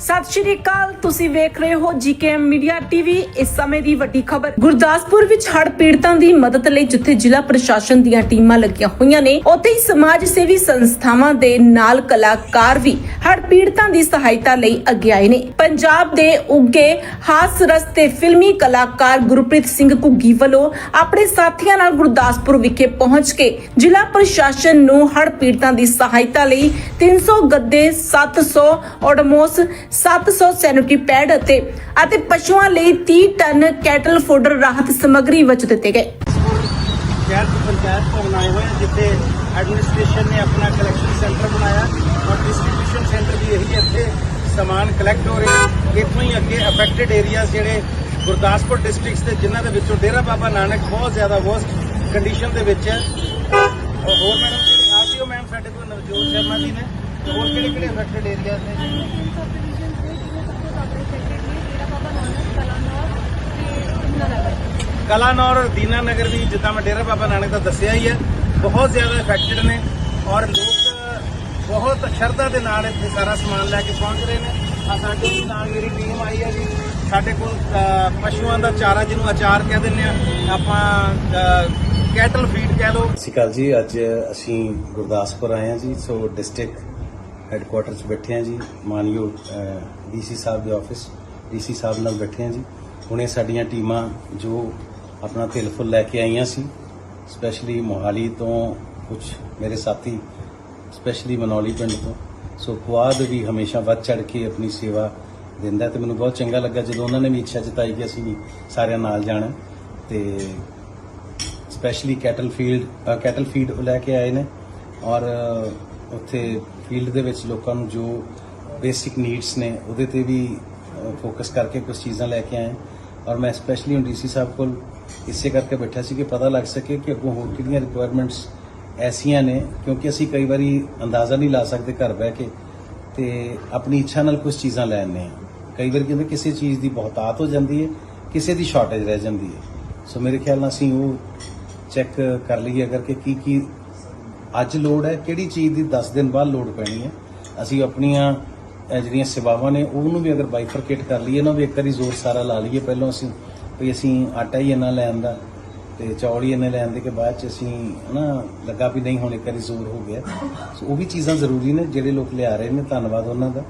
ਸਤਿ ਸ਼੍ਰੀ ਅਕਾਲ, ਤੁਸੀਂ ਵੇਖ ਰਹੇ ਹੋ ਜੀਕੇਐਮ ਮੀਡੀਆ ਟੀਵੀ। ਇਸ ਸਮੇਂ ਦੀ ਵੱਡੀ ਖਬਰ, ਗੁਰਦਾਸਪੁਰ ਵਿੱਚ ਹੜ੍ਹ ਪੀੜਤਾਂ ਦੀ ਮਦਦ ਲਈ ਜਿੱਥੇ ਜ਼ਿਲ੍ਹਾ ਪ੍ਰਸ਼ਾਸਨ ਦੀਆਂ ਟੀਮਾਂ ਲੱਗੀਆਂ ਹੋਈਆਂ ਨੇ, ਉੱਥੇ ਹੀ ਸਮਾਜ ਸੇਵੀ ਸੰਸਥਾਵਾਂ ਦੇ ਨਾਲ ਕਲਾਕਾਰ ਵੀ ਹੜ੍ਹ ਪੀੜਤਾਂ ਦੀ ਸਹਾਇਤਾ ਲਈ ਅੱਗੇ ਆਏ ਨੇ। ਪੰਜਾਬ ਦੇ ਉੱਗੇ ਹਾਸ ਤੇ ਫਿਲਮੀ ਕਲਾਕਾਰ ਗੁਰਪ੍ਰੀਤ ਸਿੰਘ ਘੁੱਗੀ ਵੱਲੋਂ ਆਪਣੇ ਸਾਥੀਆਂ ਨਾਲ ਗੁਰਦਾਸਪੁਰ ਵਿਖੇ ਪਹੁੰਚ ਕੇ ਜ਼ਿਲ੍ਹਾ ਪ੍ਰਸ਼ਾਸਨ ਨੂੰ ਹੜ੍ਹ ਪੀੜਤਾਂ ਦੀ ਸਹਾਇਤਾ ਲਈ 300 ਗੱਦੇ 700 ਓਡਮੋਸ 700 ਸੈਨਿਟਰੀ ਪੈਡ ਅਤੇ ਅਤੇ ਪਸ਼ੂਆਂ ਲਈ 30 ਟਨ ਕੈਟਲ ਫੋਡਰ ਰਾਹਤ ਸਮੱਗਰੀ ਵਿੱਚ ਦਿੱਤੇ ਗਏ। ਸ਼ਹਿਰ ਪੰਚਾਇਤ ਭਵਨ ਆਏ ਹੋਏ ਜਿੱਥੇ ਐਡਮਿਨਿਸਟ੍ਰੇਸ਼ਨ ਨੇ ਆਪਣਾ ਕਲੈਕਸ਼ਨ ਸੈਂਟਰ ਬਣਾਇਆ। ਡਿਸਟ੍ਰੀਬਿਊਸ਼ਨ ਸੈਂਟਰ ਵੀ ਇਹੀ ਇੱਥੇ ਸਮਾਨ ਕਲੈਕਟ ਹੋ ਰਿਹਾ। ਇੱਥੋਂ ਹੀ ਅੱਗੇ ਅਫੈਕਟਡ ਏਰੀਆਜ਼ ਜਿਹੜੇ ਗੁਰਦਾਸਪੁਰ ਡਿਸਟ੍ਰਿਕਟਸ ਦੇ ਜਿਨ੍ਹਾਂ ਦੇ ਵਿੱਚੋਂ ਡੇਰਾ ਬਾਬਾ ਨਾਨਕ ਬਹੁਤ ਜ਼ਿਆਦਾ ਵਰਸਟ ਕੰਡੀਸ਼ਨ ਦੇ ਵਿੱਚ ਹੈ। ਔਰ ਹੋਰ ਮੈਡਮ ਜਿਹੜੇ ਆਰਟੀਓ ਮੈਮ ਸਾਡੇ ਕੋਲ ਨਵਜੋਤ ਸ਼ਰਮਾ ਜੀ ਨੇ ਹੋਰ ਕਿਹੜੇ ਕਿਹੜੇ ਅਫੈਕਟਡ ਏਰੀਆਜ਼ ਨੇ? ਕਲਾਨੌਰ ਦੀਨਾ ਨਗਰ ਵੀ ਜਿੱਦਾਂ ਮੈਂ ਡੇਰਾ ਬਾਬਾ ਨਾਨਕ ਦਾ ਦੱਸਿਆ ਹੀ ਹੈ ਬਹੁਤ ਜ਼ਿਆਦਾ ਇਫੈਕਟਡ ਨੇ। ਔਰ ਲੋਕ ਬਹੁਤ ਸ਼ਰਧਾ ਦੇ ਨਾਲ ਇੱਥੇ ਸਾਰਾ ਸਮਾਨ ਲੈ ਕੇ ਪਹੁੰਚ ਰਹੇ ਨੇ। ਆ ਸਾਡੇ ਨਾਲ ਮੇਰੀ ਟੀਮ ਆਈ ਹੈ ਜੀ। ਸਾਡੇ ਕੋਲ ਪਸ਼ੂਆਂ ਦਾ ਚਾਰਾ ਜਿਹਨੂੰ ਅਚਾਰ ਕਹਿ ਦਿੰਦੇ ਆ, ਆਪਾਂ ਕੈਟਲ ਫੀਡ ਕਹਿ ਲਓ। ਸਤਿ ਸ਼੍ਰੀ ਅਕਾਲ ਜੀ। ਅੱਜ ਅਸੀਂ ਗੁਰਦਾਸਪੁਰ ਆਏ ਹਾਂ ਜੀ। ਸੋ ਡਿਸਟ੍ਰਿਕਟ ਹੈੱਡਕੁਆਟਰ 'ਚ ਬੈਠੇ ਹਾਂ ਜੀ। ਮਾਨਯੋਗ ਡੀਸੀ ਸਾਹਿਬ ਦੇ ਆਫਿਸ ਡੀਸੀ ਸਾਹਿਬ ਨਾਲ ਬੈਠੇ ਹਾਂ ਜੀ। ਹੁਣੇ ਸਾਡੀਆਂ ਟੀਮਾਂ ਜੋ ਆਪਣਾ ਤਿਲ ਫੁੱਲ ਲੈ ਕੇ ਆਈਆਂ ਸੀ ਸਪੈਸ਼ਲੀ ਮੋਹਾਲੀ ਤੋਂ ਕੁਝ ਮੇਰੇ ਸਾਥੀ ਸਪੈਸ਼ਲੀ ਮਨੌਲੀ ਪਿੰਡ ਤੋਂ। ਸੋ ਫੁਆਦ ਵੀ ਹਮੇਸ਼ਾ ਵੱਧ ਚੜ ਕੇ ਆਪਣੀ ਸੇਵਾ ਦਿੰਦਾ ਤੇ ਮੈਨੂੰ ਬਹੁਤ ਚੰਗਾ ਲੱਗਾ ਜਦੋਂ ਉਹਨਾਂ ਨੇ ਵੀ ਇੱਛਾ ਜਤਾਈ ਕਿ ਅਸੀਂ ਵੀ ਸਾਰਿਆਂ ਨਾਲ ਜਾਣਾ ਤੇ specially cattle field cattle feed ਲੈ ਕੇ ਆਏ ਨੇ ਔਰ ਉੱਥੇ ਫੀਲਡ ਦੇ ਵਿੱਚ ਲੋਕਾਂ ਨੂੰ ਜੋ ਬੇਸਿਕ ਨੀਡਸ ਨੇ ਉਹਦੇ ਤੇ ਵੀ ਫੋਕਸ ਕਰਕੇ ਕੁਝ ਚੀਜ਼ਾਂ ਲੈ ਕੇ ਆਏ। ਔਰ ਮੈਂ ਸਪੈਸ਼ਲੀ ਹੁਣ ਡੀਸੀ ਸਾਹਿਬ ਕੋਲ ਇਸੇ ਕਰਕੇ ਬੈਠਾ ਸੀ ਕਿ ਪਤਾ ਲੱਗ ਸਕੇ ਕਿ ਅੱਗੋਂ ਹੋਰ ਕਿਹੜੀਆਂ ਰਿਕੁਆਇਰਮੈਂਟਸ ਐਸੀਆਂ ਨੇ, ਕਿਉਂਕਿ ਅਸੀਂ ਕਈ ਵਾਰੀ ਅੰਦਾਜ਼ਾ ਨਹੀਂ ਲਾ ਸਕਦੇ ਘਰ ਬਹਿ ਕੇ ਤੇ ਆਪਣੀ ਇੱਛਾ ਨਾਲ ਕੁਝ ਚੀਜ਼ਾਂ ਲੈ ਆਉਂਦੇ ਹਾਂ। ਕਈ ਵਾਰ ਕਹਿੰਦੇ ਕਿਸੇ ਚੀਜ਼ ਦੀ ਬਹੁਤਾਤ ਹੋ ਜਾਂਦੀ ਹੈ, ਕਿਸੇ ਦੀ ਸ਼ਾਰਟੇਜ ਰਹਿ ਜਾਂਦੀ ਹੈ। ਸੋ ਮੇਰੇ ਖਿਆਲ ਨਾਲ ਅਸੀਂ ਉਹ ਚੈੱਕ ਕਰ ਲਈਏ ਅਗਰ ਕਿ ਕੀ ਕੀ ਅੱਜ ਲੋੜ ਹੈ, ਕਿਹੜੀ ਚੀਜ਼ ਦੀ 10 ਦਿਨ ਬਾਅਦ ਲੋੜ ਪੈਣੀ ਹੈ। ਅਸੀਂ ਆਪਣੀਆਂ ਜਿਹੜੀਆਂ ਸੇਵਾਵਾਂ ਨੇ, ਉਹਨੂੰ ਵੀ ਅਗਰ ਬਾਈਫਰਕੇਟ ਕਰ ਲਈਏ ਨਾ, ਵੀ ਇੱਕ ਵਾਰੀ ਜ਼ੋਰ ਸਾਰਾ ਲਾ ਲਈਏ। ਪਹਿਲਾਂ ਅਸੀਂ, ਵੀ ਅਸੀਂ ਆਟਾ ਹੀ ਇੰਨਾ ਲੈਣ ਦਾ ਤੇ ਚੌਲ ਹੀ ਇੰਨੇ ਲੈਣ ਦੇ ਕਿ ਬਾਅਦ ਚ ਅਸੀਂ, ਹਨਾ, ਲੱਗਾ ਵੀ ਨਹੀਂ, ਹੁਣ ਇੱਕ ਵਾਰੀ ਜ਼ੋਰ ਹੋ ਗਿਆ। ਸੋ ਉਹ ਵੀ ਚੀਜ਼ਾਂ ਜ਼ਰੂਰੀ ਨੇ, ਜਿਹੜੇ ਲੋਕ ਲਿਆ ਰਹੇ ਨੇ, ਧੰਨਵਾਦ ਉਹਨਾਂ ਦਾ।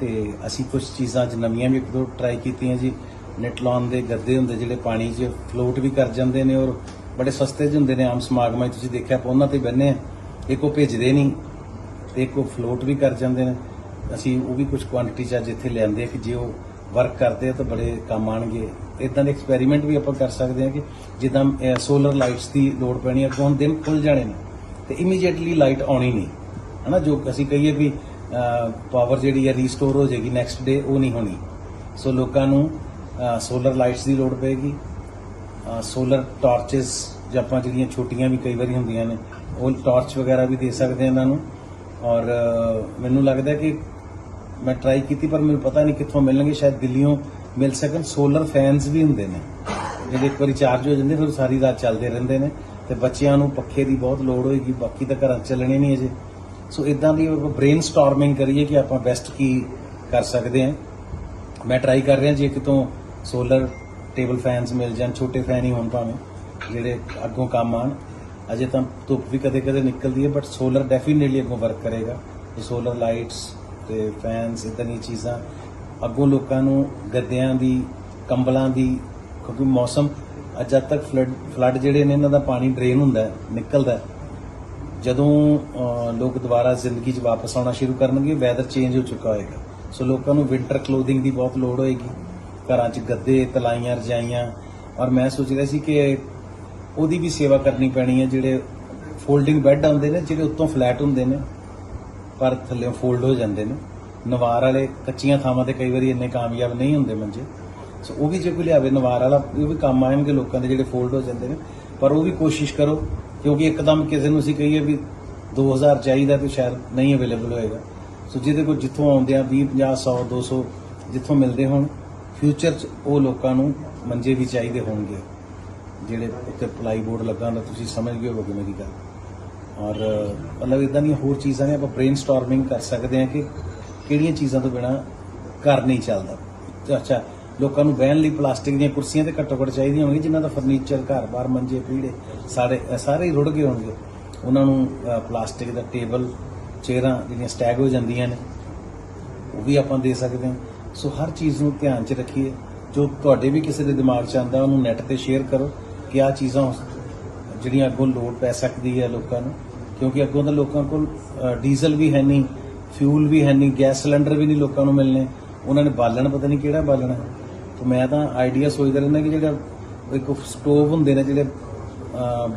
ਤੇ ਅਸੀਂ ਕੁਝ ਚੀਜ਼ਾਂ ਅੱਜ ਨਵੀਆਂ ਵੀ ਇੱਕ ਦੋ ਟਰਾਈ ਕੀਤੀਆਂ ਜੀ। ਨੈਟ ਦੇ ਗੱਦੇ ਹੁੰਦੇ, ਜਿਹੜੇ ਪਾਣੀ 'ਚ ਫਲੋਟ ਵੀ ਕਰ ਜਾਂਦੇ ਨੇ ਔਰ ਬੜੇ ਸਸਤੇ ਜਿਹੇ ਹੁੰਦੇ ਨੇ, ਆਮ ਸਮਾਗਮਾਂ 'ਚ ਤੁਸੀਂ ਦੇਖਿਆ, ਆਪਾਂ ਉਹਨਾਂ ਤੇ ਬੰਨੇ ਆ। ਇੱਕ ਉਹ ਭੇਜਦੇ ਨਹੀਂ, ਤੇ ਇੱਕ ਉਹ ਫਲੋਟ ਵੀ ਕਰ ਜਾਂਦੇ ਨੇ। ਅਸੀਂ ਉਹ ਵੀ ਕੁਝ ਕੁਆਂਟੀਟੀ 'ਚ ਅੱਜ ਇੱਥੇ ਲਿਆਂਦੇ ਕਿ ਜੇ ਉਹ ਵਰਕ ਕਰਦੇ ਆ ਤਾਂ ਬੜੇ ਕੰਮ ਆਣਗੇ। ਇਦਾਂ ਦੇ ਐਕਸਪੈਰੀਮੈਂਟ ਵੀ ਆਪਾਂ ਕਰ ਸਕਦੇ ਹਾਂ ਕਿ ਜਿੱਦਾਂ ਸੋਲਰ ਲਾਈਟਸ ਦੀ ਲੋੜ ਪੈਣੀ ਆ ਕੋਣ ਦਿਨ ਖੁੱਲ ਜਾਣੇ ਨੇ, ਤੇ ਇਮੀਡੀਏਟਲੀ ਲਾਈਟ ਆਉਣੀ ਨਹੀਂ, ਹਨਾ, ਜੋ ਅਸੀਂ ਕਹੀਏ ਵੀ ਪਾਵਰ ਜਿਹੜੀ ਹੈ ਰੀਸਟੋਰ ਹੋ ਜਾਏਗੀ ਨੈਕਸਟ ਡੇ ਉਹ ਨਹੀਂ ਹੋਣੀ। ਸੋ ਲੋਕਾਂ ਨੂੰ ਸੋਲਰ ਲਾਈਟਸ ਦੀ ਲੋੜ ਪਏਗੀ ਸੋਲਰ ਟਾਰਚਸ ਜਾਂ ਆਪਾਂ ਜਿਹੜੀਆਂ ਛੋਟੀਆਂ ਵੀ ਕਈ ਵਾਰੀ ਹੁੰਦੀਆਂ ਨੇ, ਉਹ ਟਾਰਚ ਵਗੈਰਾ ਵੀ ਦੇ ਸਕਦੇ ਆ ਇਹਨਾਂ ਨੂੰ, ਔਰ ਮੈਨੂੰ ਲੱਗਦਾ ਕਿ ਮੈਂ ਟਰਾਈ ਕੀਤੀ, ਪਰ ਮੈਨੂੰ ਪਤਾ ਨਹੀਂ ਕਿੱਥੋਂ ਮਿਲਣਗੇ, ਸ਼ਾਇਦ ਦਿੱਲੀੋਂ ਮਿਲ ਸਕਣ। ਸੋਲਰ ਫੈਨਸ ਵੀ ਹੁੰਦੇ ਨੇ। ਜਿਹੜੇ ਇੱਕ ਵਾਰੀ ਚਾਰਜ ਹੋ ਜਾਂਦੇ, ਫਿਰ ਸਾਰੀ ਰਾਤ ਚੱਲਦੇ ਰਹਿੰਦੇ ਨੇ। ਤੇ ਬੱਚਿਆਂ ਨੂੰ ਪੱਖੇ ਦੀ ਬਹੁਤ ਲੋੜ ਹੋਏਗੀ, ਬਾਕੀ ਤਾਂ ਘਰਾਂ 'ਚ ਚੱਲਣੇ ਨਹੀਂ ਅਜੇ। ਸੋ ਇਦਾਂ ਦੀ ਬ੍ਰੇਨ ਸਟਾਰਮਿੰਗ ਕਰੀਏ ਕਿ ਆਪਾਂ ਬੈਸਟ ਕੀ ਕਰ ਸਕਦੇ ਹਾਂ। ਮੈਂ ਟਰਾਈ ਕਰ ਰਿਹਾ ਜੇ ਕਿਤੋਂ ਸੋਲਰ ਟੇਬਲ ਫੈਨਸ ਮਿਲ ਜਾਣ, ਛੋਟੇ ਫੈਨ ਹੀ ਹੋਣ ਭਾਵੇਂ, ਜਿਹੜੇ ਅੱਗੋਂ ਕੰਮ ਆਣ ਅਜੇ ਤਾਂ ਧੁੱਪ ਵੀ ਕਦੇ-ਕਦੇ ਨਿਕਲਦੀ ਹੈ ਬਟ ਸੋਲਰ ਡੈਫੀਨਿਟਲੀ ਅੱਗੋਂ ਵਰਕ ਕਰੇਗਾ। ਇਹ ਸੋਲਰ ਲਾਈਟਸ ਤੇ ਫੈਨਸ ਇਦਾਂ ਦੀਆਂ ਚੀਜ਼ਾਂ ਅੱਗੋਂ ਲੋਕਾਂ ਨੂੰ ਗੱਦਿਆਂ ਦੀ, ਕੰਬਲਾਂ ਦੀ, ਕਿਉਂਕਿ ਮੌਸਮ ਅੱਜ ਤੱਕ ਫਲੱਡ ਫਲੱਡ ਜਿਹੜੇ ਨੇ ਇਹਨਾਂ ਦਾ ਪਾਣੀ ਡਰੇਨ ਹੁੰਦਾ ਨਿਕਲਦਾ ਜਦੋਂ ਲੋਕ ਦੁਬਾਰਾ ਜ਼ਿੰਦਗੀ 'ਚ ਵਾਪਸ ਆਉਣਾ ਸ਼ੁਰੂ ਕਰਨਗੇ ਵੈਦਰ ਚੇਂਜ ਹੋ ਚੁੱਕਾ ਹੋਏਗਾ। ਸੋ ਲੋਕਾਂ ਨੂੰ ਵਿੰਟਰ ਕਲੋਥਿੰਗ ਦੀ ਬਹੁਤ ਲੋੜ ਹੋਏਗੀ। ਘਰਾਂ 'ਚ ਗੱਦੇ, ਤਲਾਈਆਂ, ਰਜਾਈਆਂ, ਔਰ ਮੈਂ ਸੋਚ ਰਿਹਾ ਸੀ ਕਿ ਉਹਦੀ ਵੀ ਸੇਵਾ ਕਰਨੀ ਪੈਣੀ ਹੈ, ਜਿਹੜੇ ਫੋਲਡਿੰਗ ਬੈੱਡ ਆਉਂਦੇ ਨੇ, ਜਿਹੜੇ ਉੱਤੋਂ ਫਲੈਟ ਹੁੰਦੇ ਨੇ, ਪਰ ਥੱਲੇ ਫੋਲਡ ਹੋ ਜਾਂਦੇ ਨੇ। ਨਵਾਰ ਵਾਲੇ ਕੱਚੀਆਂ ਥਾਵਾਂ ਤੇ ਕਈ ਵਾਰੀ ਇੰਨੇ ਕਾਮਯਾਬ ਨਹੀਂ ਹੁੰਦੇ ਮੰਜੇ। ਸੋ ਉਹ ਵੀ ਜੇ ਕੋਈ ਲਿਆਵੇ ਨਵਾਰ ਵਾਲਾ, ਉਹ ਵੀ ਕੰਮ ਆਣਗੇ ਲੋਕਾਂ ਦੇ ਜਿਹੜੇ ਫੋਲਡ ਹੋ ਜਾਂਦੇ ਨੇ। ਪਰ ਉਹ ਵੀ ਕੋਸ਼ਿਸ਼ ਕਰੋ, ਕਿਉਂਕਿ ਇੱਕਦਮ ਕਿਸੇ ਨੂੰ ਅਸੀਂ ਕਹੀਏ ਵੀ 2000 ਚਾਹੀਦਾ ਤੇ ਸ਼ਾਇਦ ਨਹੀਂ ਅਵੇਲੇਬਲ ਹੋਏਗਾ। ਸੋ ਜਿਹਦੇ ਕੋਲ ਜਿੱਥੋਂ ਆਉਂਦੇ ਆ 20 50 100 200 ਜਿੱਥੋਂ ਮਿਲਦੇ ਹੋਣ ਫਿਊਚਰ 'ਚ ਉਹ ਲੋਕਾਂ ਨੂੰ ਮੰਜੇ ਵੀ ਚਾਹੀਦੇ ਹੋਣਗੇ। ਜਿਹੜੇ ਉੱਤੇ ਪਲਾਈ ਬੋਰਡ ਲੱਗਾ ਹੁੰਦਾ, ਤੁਸੀਂ ਸਮਝ ਗਏ ਹੋਵੋਗੇ ਮੇਰੀ ਗੱਲ। ਔਰ, ਮਤਲਬ ਇਦਾਂ ਦੀਆਂ ਹੋਰ ਚੀਜ਼ਾਂ ਨੇ, ਆਪਾਂ ਬ੍ਰੇਨਸਟਾਰਮਿੰਗ ਕਰ ਸਕਦੇ ਹਾਂ ਕਿ ਕਿਹੜੀਆਂ ਚੀਜ਼ਾਂ ਤੋਂ ਬਿਨਾ ਘਰ ਨਹੀਂ ਚੱਲਦਾ। ਅੱਛਾ, ਲੋਕਾਂ ਨੂੰ ਬਹਿਣ ਲਈ ਪਲਾਸਟਿਕ ਦੀਆਂ ਕੁਰਸੀਆਂ ਤੇ ਘੱਟੋ ਘੱਟ ਚਾਹੀਦੀਆਂ ਹੋਣਗੀਆਂ, ਜਿਨ੍ਹਾਂ ਦਾ ਫਰਨੀਚਰ, ਘਰ ਬਾਰ ਮੰਜੇ ਪੀੜੇ ਸਾਰੇ ਸਾਰੇ ਹੀ ਰੁੜ ਗਏ ਹੋਣਗੇ। ਉਹਨਾਂ ਨੂੰ ਪਲਾਸਟਿਕ ਦਾ ਟੇਬਲ, ਚੇਅਰਾਂ ਜਿਹੜੀਆਂ ਸਟੈਗ ਹੋ ਜਾਂਦੀਆਂ ਨੇ, ਉਹ ਵੀ ਆਪਾਂ ਦੇ ਸਕਦੇ ਹਾਂ। ਸੋ ਹਰ ਚੀਜ਼ ਨੂੰ ਧਿਆਨ 'ਚ ਰੱਖੀਏ। ਜੋ ਤੁਹਾਡੇ ਵੀ ਕਿਸੇ ਦੇ ਦਿਮਾਗ 'ਚ ਆਉਂਦਾ, ਉਹਨੂੰ ਨੈਟ ਤੇ ਸ਼ੇਅਰ ਕਰੋ ਕਿ ਆ ਚੀਜ਼ਾਂ ਜਿਹੜੀਆਂ ਅੱਗੋਂ ਲੋੜ ਪੈ ਸਕਦੀ ਹੈ ਲੋਕਾਂ ਨੂੰ। ਕਿਉਂਕਿ ਅੱਗੋਂ ਤਾਂ ਲੋਕਾਂ ਕੋਲ ਡੀਜ਼ਲ ਵੀ ਹੈ ਨਹੀਂ। ਫਿਊਲ ਵੀ ਹੈ ਨਹੀਂ, ਗੈਸ ਸਿਲੰਡਰ ਵੀ ਨਹੀਂ ਲੋਕਾਂ ਨੂੰ ਮਿਲਨੇ ਉਹਨਾਂ ਨੇ ਬਾਲਣ, ਪਤਾ ਨਹੀਂ ਕਿਹੜਾ ਬਾਲਣਾ। ਤੇ ਮੈਂ ਤਾਂ ਆਈਡੀਆ ਸੋਚਦਾ ਰਹਿੰਦਾ ਕਿ ਜਿਹੜਾ ਇੱਕ ਸਟੋਵ ਹੁੰਦੇ ਨੇ, ਜਿਹੜੇ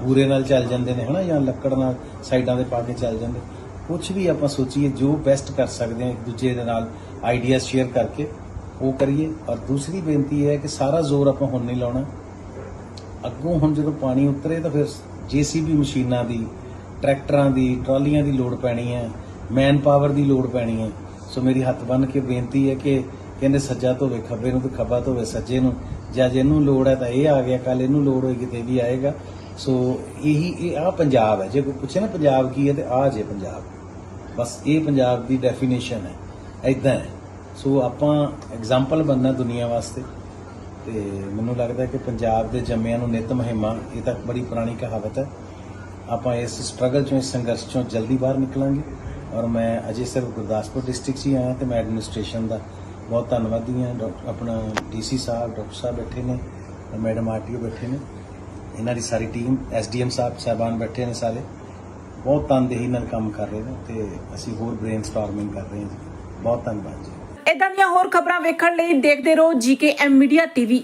ਬੂਰੇ ਨਾਲ ਚੱਲ ਜਾਂਦੇ ਨੇ, ਹਨਾ, ਜਾਂ ਲੱਕੜ ਨਾਲ ਸਾਈਡਾਂ ਦੇ ਪਾ ਕੇ ਚੱਲ ਜਾਂਦੇ। ਕੁਝ ਵੀ ਆਪਾਂ ਸੋਚੀਏ, ਜੋ ਬੈਸਟ ਕਰ ਸਕਦੇ ਹਾਂ ਇੱਕ ਦੂਜੇ ਦੇ ਨਾਲ ਆਈਡੀਆ ਸ਼ੇਅਰ ਕਰਕੇ, ਉਹ ਕਰੀਏ। ਔਰ ਦੂਸਰੀ ਬੇਨਤੀ ਇਹ ਹੈ ਕਿ ਸਾਰਾ ਜ਼ੋਰ ਆਪਾਂ ਹੁਣ ਨਹੀਂ ਲਾਉਣਾ। ਅੱਗੋਂ ਹੁਣ ਜਦੋਂ ਪਾਣੀ ਉਤਰੇ ਤਾਂ ਫਿਰ ਜੀਸੀਬੀ ਮਸ਼ੀਨਾਂ ਦੀ, ਟਰੈਕਟਰਾਂ ਦੀ, ਟਰਾਲੀਆਂ ਦੀ ਲੋੜ ਪੈਣੀ ਹੈ। ਮੈਨ ਪਾਵਰ ਦੀ ਲੋੜ ਪੈਣੀ ਹੈ। ਸੋ ਮੇਰੀ ਹੱਥ ਬੰਨ ਕੇ ਬੇਨਤੀ ਹੈ ਕਿ ਕਹਿੰਦੇ ਸੱਜਾ ਧੋਵੇ, ਖੱਬੇ ਨੂੰ ਤੇ ਖੱਬਾ ਧੋਵੇ ਸੱਜੇ ਨੂੰ। ਜਾਂ ਜਿਹਨੂੰ ਲੋੜ ਹੈ ਤਾਂ ਇਹ ਆ ਗਿਆ ਕੱਲ ਇਹਨੂੰ ਲੋੜ ਹੋਏਗੀ ਤੇ ਇਹ ਵੀ ਆਏਗਾ। ਸੋ ਇਹੀ, ਇਹ ਆ ਪੰਜਾਬ ਹੈ। ਜੇ ਕੋਈ ਪੁੱਛੇ ਨਾ ਪੰਜਾਬ ਕੀ ਹੈ ਤੇ ਆ ਜੇ ਪੰਜਾਬ। ਬਸ ਇਹ ਪੰਜਾਬ ਦੀ ਡੈਫੀਨੇਸ਼ਨ ਹੈ। ਐਦਾਂ ਹੈ। ਸੋ ਆਪਾਂ ਐਗਜ਼ਾਮਪਲ ਬਣਨਾ ਦੁਨੀਆ ਵਾਸਤੇ। ਤੇ ਮੈਨੂੰ ਲੱਗਦਾ ਕਿ ਪੰਜਾਬ ਦੇ ਜੰਮਿਆਂ ਨੂੰ ਨਿਤ ਮਹਿਮਾ, ਇਹ ਤਾਂ ਬੜੀ ਪੁਰਾਣੀ ਕਹਾਵਤ ਹੈ। ਆਪਾਂ ਇਸ ਸਟਰਗਲ ਚੋਂ, ਇਸ ਸੰਘਰਸ਼ ਚੋਂ ਜਲਦੀ ਬਾਹਰ ਨਿਕਲਾਂਗੇ। ਔਰ ਮੈਂ ਅਜੇ ਸਿਰਫ ਗੁਰਦਾਸਪੁਰ ਡਿਸਟ੍ਰਿਕਟ 'ਚ ਹੀ ਆਇਆ ਤੇ ਮੈਂ ਐਡਮਿਨਿਸਟ੍ਰੇਸ਼ਨ ਦਾ ਬਹੁਤ ਧੰਨਵਾਦੀ ਹਾਂ। ਡਾਕਟਰ ਆਪਣਾ ਡੀਸੀ ਸਾਹਿਬ, ਡਾਕਟਰ ਸਾਹਿਬ ਬੈਠੇ ਨੇ ਮੈਡਮ ਆਰਟੀਓ ਬੈਠੇ ਨੇ। ਇਹਨਾਂ ਦੀ ਸਾਰੀ ਟੀਮ ਐਸਡੀਐਮ ਸਾਹਿਬ ਸਾਹਿਬਾਨ ਬੈਠੇ ਨੇ ਸਾਰੇ। ਬਹੁਤ ਤਨਦੇਹੀ ਨਾਲ ਕੰਮ ਕਰ ਰਹੇ ਨੇ ਤੇ ਅਸੀਂ ਹੋਰ ਬ੍ਰੇਨਸਟਾਰਮਿੰਗ ਕਰ ਰਹੇ ਹਾਂ ਜੀ। ਬਹੁਤ ਧੰਨਵਾਦ ਜੀ। ਇਦਾਂ ਦੀਆਂ ਹੋਰ ਖਬਰਾਂ ਵੇਖਣ ਲਈ ਦੇਖਦੇ ਰਹੋ ਜੀਕੇਐਮ ਮੀਡੀਆ ਟੀਵੀ